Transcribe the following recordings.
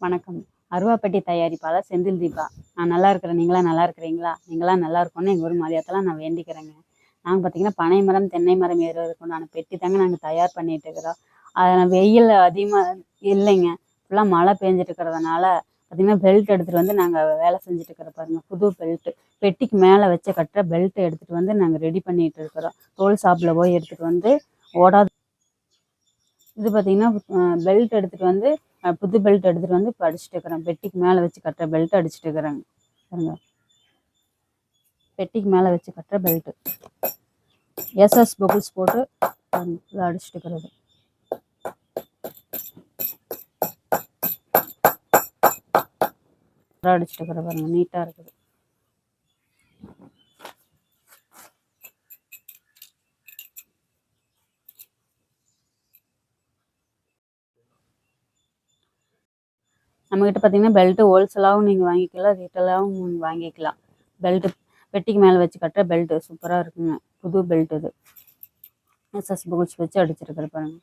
வணக்கம். அருவாப்பட்டி தயாரிப்பாளர் செந்தில் தீபா. நான் நல்லா இருக்கிறேன். நீங்களாம் நல்லா இருக்கிறீங்களா? நீங்களாம் நல்லா இருக்கணும்னு எங்கள் ஊர் மரியாதைலாம் நான் வேண்டிக்கிறேங்க. நாங்கள் பார்த்தீங்கன்னா பனை மரம் தென்னை மரம் ஏறுவதற்கு உண்டான பெட்டி தாங்க நாங்கள் தயார் பண்ணிட்டு இருக்கிறோம். அதில் வெயில் அதிகமாக இல்லைங்க. ஃபுல்லாக மழை பெஞ்சிட்டு இருக்கிறதுனால பார்த்தீங்கன்னா பெல்ட் எடுத்துகிட்டு வந்து நாங்கள் வேலை செஞ்சுட்டு இருக்கிற பாருங்க. புது பெல்ட்டு பெட்டிக்கு மேலே வச்சு கட்டுற பெல்ட் எடுத்துகிட்டு வந்து நாங்கள் ரெடி பண்ணிட்டு இருக்கிறோம். தோல் ஷாப்பில் போய் எடுத்துகிட்டு வந்து ஓடாது இது பார்த்தீங்கன்னா பெல்ட் எடுத்துகிட்டு வந்து புது பெல்ட் எடுத்துகிட்டு வந்து இப்போ அடிச்சுட்டு இருக்கிறேன். பெட்டிக்கு மேலே வச்சு கட்டுற பெல்ட் அடிச்சுட்டு இருக்கிறேங்க. பாருங்க. பெட்டிக்கு மேலே வச்சு கட்டுற பெல்ட்டு எஸ்எஸ் பபுள்ஸ் போட்டு பாருங்க, அடிச்சுட்டு இருக்கிறது. அடிச்சுட்டு இருக்கிற பாருங்க. நீட்டாக இருக்குது. நம்மக்கிட்ட பார்த்தீங்கன்னா பெல்ட்டு ஹோல்சேலாகவும் நீங்கள் வாங்கிக்கலாம் ரீட்டெயிலாகவும் வாங்கிக்கலாம். பெல்ட்டு பெட்டிக்கு மேலே வச்சு கட்டுற பெல்ட்டு சூப்பராக இருக்குங்க. புது பெல்ட் இது. எஸ்எஸ் புகழ்ச்சி வச்சு அடிச்சிருக்கிற பாருங்க.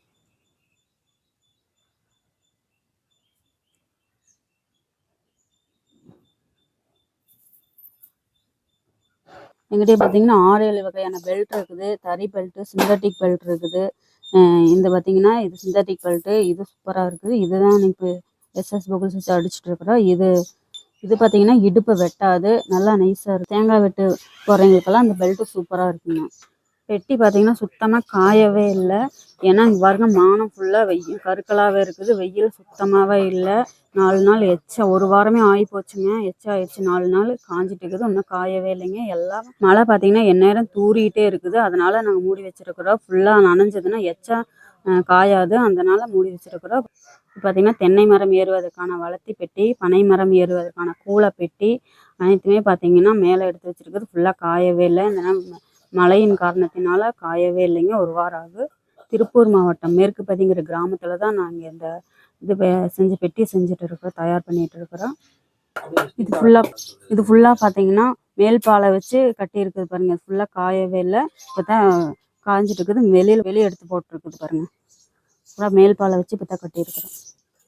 எங்கிட்டே பார்த்தீங்கன்னா ஆறு ஏழு வகையான பெல்ட் இருக்குது. தறி பெல்ட்டு சிந்தட்டிக் பெல்ட் இருக்குது. இந்த பார்த்தீங்கன்னா இது சிந்தட்டிக் பெல்ட்டு இது சூப்பராக இருக்குது. இதுதான் இப்போ எஸ்எஸ் பகுல்ஸ் வச்சு அடிச்சுட்டு இருக்கிறோம் இது இது பார்த்தீங்கன்னா இடுப்பு வெட்டாது. நல்லா நைஸாக இருக்கும் தேங்காய் வெட்டு போகிறவங்களுக்கெல்லாம் அந்த பெல்ட்டு சூப்பராக இருக்குங்க. பெட்டி பார்த்தீங்கன்னா சுத்தமாக காயவே இல்லை. ஏன்னா இங்கே பாருங்க மானம் ஃபுல்லாக வெயில் கருக்கலாகவே இருக்குது. வெயில் சுத்தமாகவே இல்லை. நாலு நாள் எச்சா ஒரு வாரமே ஆகி போச்சுங்க. எச்சா ஆயிடுச்சு. நாலு நாள் காஞ்சிட்டு இருக்குது. இன்னும் காயவே இல்லைங்க. எல்லாம் மழை பார்த்தீங்கன்னா எந்நேரம் தூரிகிட்டே இருக்குது. அதனால நாங்கள் மூடி வச்சிருக்கிறோம். ஃபுல்லாக நனைஞ்சதுன்னா எச்சா காயாது. அதனால மூடி வச்சிருக்கிறோம். பார்த்தீங்கன்னா தென்னை மரம் ஏறுவதற்கான வளர்த்தி பெட்டி பனை மரம் ஏறுவதற்கான கூளை பெட்டி அனைத்துமே பார்த்தீங்கன்னா மேலே எடுத்து வச்சிருக்கிறது. ஃபுல்லாக காயவே இல்லை. இந்த மழையின் காரணத்தினால காயவே இல்லைங்க. ஒரு வாரம் ஆகு திருப்பூர் மாவட்டம் மேற்கு பதிங்கிற கிராமத்தில் தான் நாங்கள் இந்த இது செஞ்சு பெட்டி செஞ்சுட்டு இருக்கிறோம். தயார் பண்ணிகிட்டு இருக்கிறோம். இது ஃபுல்லாக இது ஃபுல்லாக பார்த்தீங்கன்னா மேல் பாலை வச்சு கட்டியிருக்குது பாருங்கள் ஃபுல்லாக காயவே இல்லை. இப்போ தான் காஞ்சிட்டு இருக்குது வெளியில் வெளியே எடுத்து போட்டிருக்குது பாருங்கள் ஃபுல்லாக மேல் பாலை வச்சு இப்போ தான் கட்டியிருக்கிறோம்.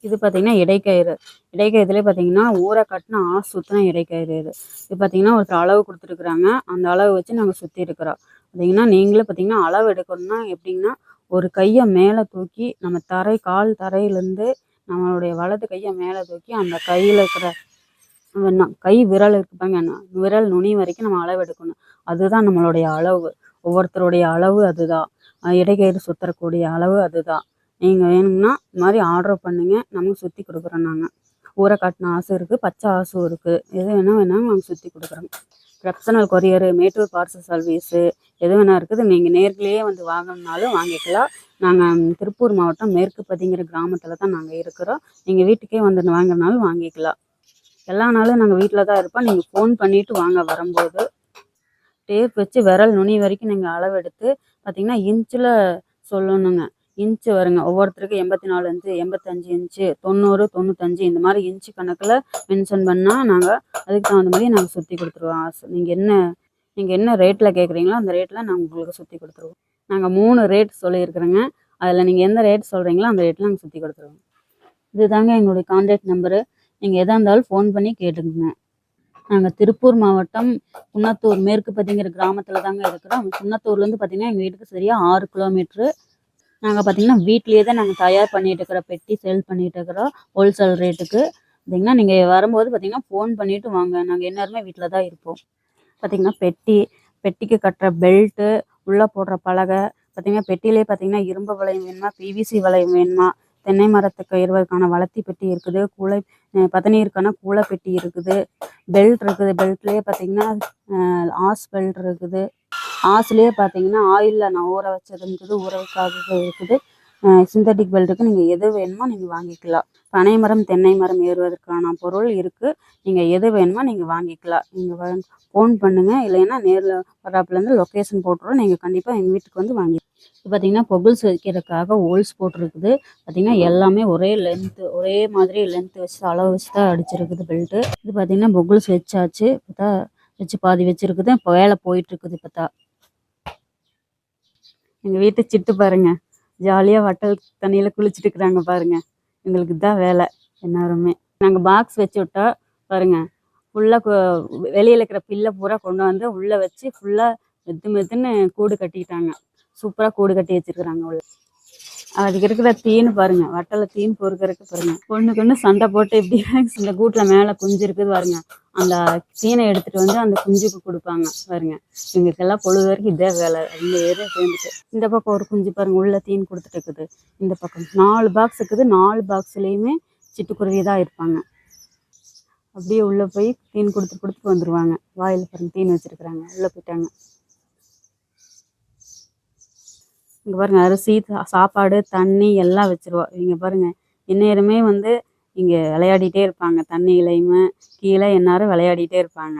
இது பார்த்தீங்கன்னா இடைக்கயிறு. இடைக்கயிறுலேயே பார்த்தீங்கன்னா ஊரை கட்டின ஆ சுற்றின இடைக்கயிறு இது. இது பார்த்தீங்கன்னா ஒருத்தர் அளவு கொடுத்துருக்குறாங்க. அந்த அளவு வச்சு நாங்கள் சுற்றி இருக்கிறோம் பார்த்தீங்கன்னா நீங்களே பார்த்தீங்கன்னா அளவு எடுக்கணும்னா எப்படின்னா ஒரு கையை மேலே தூக்கி நம்ம தரை கால் தரையிலேருந்து நம்மளுடைய வலது கையை மேலே தூக்கி அந்த கையில் இருக்கிற கை விரல் இருக்கு பாருங்க. விரல் நுனி வரைக்கும் நம்ம அளவு எடுக்கணும். அதுதான் நம்மளுடைய அளவு. ஒவ்வொருத்தருடைய அளவு அதுதான். அஹ் இடைக்கயிறு சுத்தரக்கூடிய அளவு அதுதான். நீங்கள் வேணும்னா இந்த மாதிரி ஆர்டர் பண்ணுங்க. நமக்கு சுற்றி கொடுக்குறோம் நாங்கள் ஊரை காட்டின ஆசும் இருக்குது பச்சை ஆசும் இருக்குது எது வேணால் வேணாலும் நாங்கள் சுற்றி கொடுக்குறோம். Professional courier Mettur parcel service எது வேணால் இருக்குது. நீங்கள் நேர்களையே வந்து வாங்கணும்னாலும் வாங்கிக்கலாம். நாங்கள் திருப்பூர் மாவட்டம் மேற்கு பதிங்கிற கிராமத்தில் தான் நாங்கள் இருக்கிறோம். நீங்கள் வீட்டுக்கே வந்து வாங்கினாலும் வாங்கிக்கலாம். எல்லா நாளும் நாங்கள் வீட்டில் தான் இருப்போம். நீங்கள் ஃபோன் பண்ணிவிட்டு வாங்க வரும்போது டேப் வச்சு விரல் நுனி வரைக்கும் நீங்கள் அளவெடுத்து பார்த்தீங்கன்னா இன்ச்சில் சொல்லணுங்க. இன்ச்சு வருங்க. ஒவ்வொருத்தருக்கும் எண்பத்தி நாலு இன்ச்சு எண்பத்தஞ்சு இன்ச்சு தொண்ணூறு தொண்ணூத்தஞ்சு இந்த மாதிரி இன்ச்சு கணக்கில் மென்ஷன் பண்ணால் நாங்கள் அதுக்கு தகுந்த மாதிரி நாங்கள் சுற்றி கொடுத்துருவோம். நீங்கள் என்ன நீங்கள் என்ன ரேட்டில் கேட்குறீங்களோ அந்த ரேட்டில் நாங்கள் உங்களுக்கு சுற்றி கொடுத்துருவோம். நாங்கள் மூணு ரேட் சொல்லியிருக்கிறோங்க. அதில் நீங்கள் எந்த ரேட் சொல்கிறீங்களோ அந்த ரேட்டில் நாங்கள் சுற்றி கொடுத்துருவோம். இதுதாங்க எங்களுடைய கான்டாக்ட் நம்பரு நீங்கள் எதாக இருந்தாலும் ஃபோன் பண்ணி கேட்டுக்குங்க. நாங்கள் திருப்பூர் மாவட்டம் குன்னத்தூர் மேற்கு பதிங்கிற கிராமத்தில் தாங்க இருக்கிறோம். குன்னத்தூர்லேருந்து பார்த்தீங்கன்னா எங்கள் வீட்டுக்கு சரியாக ஆறு கிலோமீட்ரு நாங்கள் பார்த்தீங்கன்னா வீட்லேயே தான் நாங்கள் தயார் பண்ணிட்டு இருக்கிற பெட்டி சேல் பண்ணிட்டு இருக்கிறோம். ஹோல்சேல் ரேட்டுக்கு. பார்த்தீங்கன்னா நீங்கள் வரும்போது பார்த்தீங்கன்னா ஃபோன் பண்ணிட்டு வாங்க. நாங்கள் எல்லாருமே வீட்டில் தான் இருப்போம். பார்த்தீங்கன்னா பெட்டி பெட்டிக்கு கட்டுற பெல்ட்டு உள்ளே போடுற பலகை பார்த்தீங்கன்னா பெட்டிலே பார்த்தீங்கன்னா இரும்பு வளையம் வேணுமா? பிவிசி வளையம் வேணுமா? தென்னை மரத்துக்கு ஏறுவதற்கான வளர்த்தி பெட்டி இருக்குது. கூளை பதநீருக்கான கூளை பெட்டி இருக்குது. பெல்ட் இருக்குது. பெல்ட்லேயே பார்த்தீங்கன்னா ஆஸ் பெல்ட் இருக்குது. ஆஸ்லேயே பார்த்தீங்கன்னா ஆயிலில் நான் ஊற வச்சது இருக்குது ஊற வைக்காதது இருக்குது. சிந்தட்டிக் பெல்ட்டுக்கு நீங்கள் எது வேணுமோ நீங்கள் வாங்கிக்கலாம். பனை மரம் தென்னை மரம் ஏறுவதற்கான பொருள் இருக்குது நீங்கள் எது வேணுமோ நீங்கள் வாங்கிக்கலாம். நீங்கள் ஃபோன் பண்ணுங்கள் இல்லைன்னா நேரில் வராப்புலேருந்து லொக்கேஷன் போட்டுருவோம் நீங்கள் கண்டிப்பாக எங்கள் வீட்டுக்கு வந்து வாங்கி இப்போ பார்த்தீங்கன்னா பொகுல்ஸ் வைக்கிறதுக்காக ஹோல்ஸ் போட்டிருக்குது. பார்த்தீங்கன்னா எல்லாமே ஒரே லென்த்து ஒரே மாதிரி லென்த்து வச்சு அளவு வச்சு தான் அடிச்சிருக்குது பெல்ட்டு இது பார்த்தீங்கன்னா பொகுல்ஸ் வச்சாச்சு. இப்போ தான் வச்சு பாதி வச்சுருக்குது. இப்போ வேலை போயிட்டுருக்குது இப்போ தான் எங்கள் வீட்டு சிட்டு பாருங்கள் ஜாலியாக வட்டல் தண்ணியில் குளிச்சுட்டு இருக்கிறாங்க பாருங்க. எங்களுக்கு தான் வேலை எல்லாருமே. நாங்கள் பாக்ஸ் வச்சு விட்டா பாருங்க ஃபுல்லாக வெளியில் இருக்கிற பில்லை பூரா கொண்டு வந்து உள்ளே வச்சு ஃபுல்லாக மெத்து மெத்துன்னு கூடு கட்டிக்கிட்டாங்க சூப்பராக கூடு கட்டி வச்சிருக்கிறாங்க உள்ள. அதுக்கு இருக்கிற தீனு பாருங்க வட்டல தீன் பொறுக்கிறதுக்கு பாருங்க. பொண்ணுக்கு ஒண்ணு சண்டை போட்டு இப்படி இந்த கூட்டில் மேலே குஞ்சு இருக்குது பாருங்க. அந்த தீனை எடுத்துட்டு வந்து அந்த குஞ்சுக்கு கொடுப்பாங்க பாருங்க. எங்களுக்கெல்லாம் பொழுது வரைக்கும் இதே வேலை ரெண்டு பேரும் சேர்ந்துட்டு. இந்த பக்கம் ஒரு குஞ்சு பாருங்க உள்ள தீன் கொடுத்துட்டு இருக்குது. இந்த பக்கம் நாலு பாக்ஸ் இருக்குது. நாலு பாக்ஸ்லயுமே சிட்டுக்குருவி தான் இருப்பாங்க. அப்படியே உள்ளே போய் தீன் கொடுத்து கொடுத்துட்டு வந்துடுவாங்க வாயில் பாருங்க தீன் வச்சிருக்கிறாங்க. உள்ளே போயிட்டாங்க. இங்கே பாருங்கள் அரிசி சாப்பாடு தண்ணி எல்லாம் வச்சிருவா. இங்கே பாருங்கள் இந்நேரமே வந்து இங்கே விளையாடிட்டே இருப்பாங்க. தண்ணியிலையுமே கீழே எந்நேரம் விளையாடிட்டே இருப்பாங்க.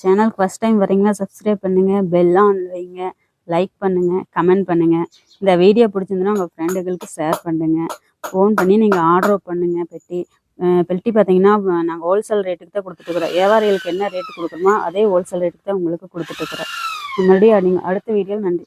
சேனலுக்கு ஃபஸ்ட் டைம் வரீங்கன்னா சப்ஸ்கிரைப் பண்ணுங்கள் பெல்லாம் ஆன் வைங்க லைக் பண்ணுங்கள் கமெண்ட் பண்ணுங்கள் இந்த வீடியோ பிடிச்சிருந்துன்னா உங்கள் ஃப்ரெண்டுகளுக்கு ஷேர் பண்ணுங்கள் ஃபோன் பண்ணி நீங்கள் ஆர்டர் பண்ணுங்கள் பெட்டி. பெட்டி பார்த்தீங்கன்னா நாங்கள் ஹோல்சேல் ரேட்டுக்கு தான் கொடுத்துட்ருக்குறோம் வியாபாரிகளுக்கு என்ன ரேட்டு கொடுக்குறோமோ அதே ஹோல்சேல் ரேட்டுக்கு தான் உங்களுக்கு கொடுத்துட்ருக்குறோம் மறுபடியும் அடுத்த வீடியோவில் நன்றி.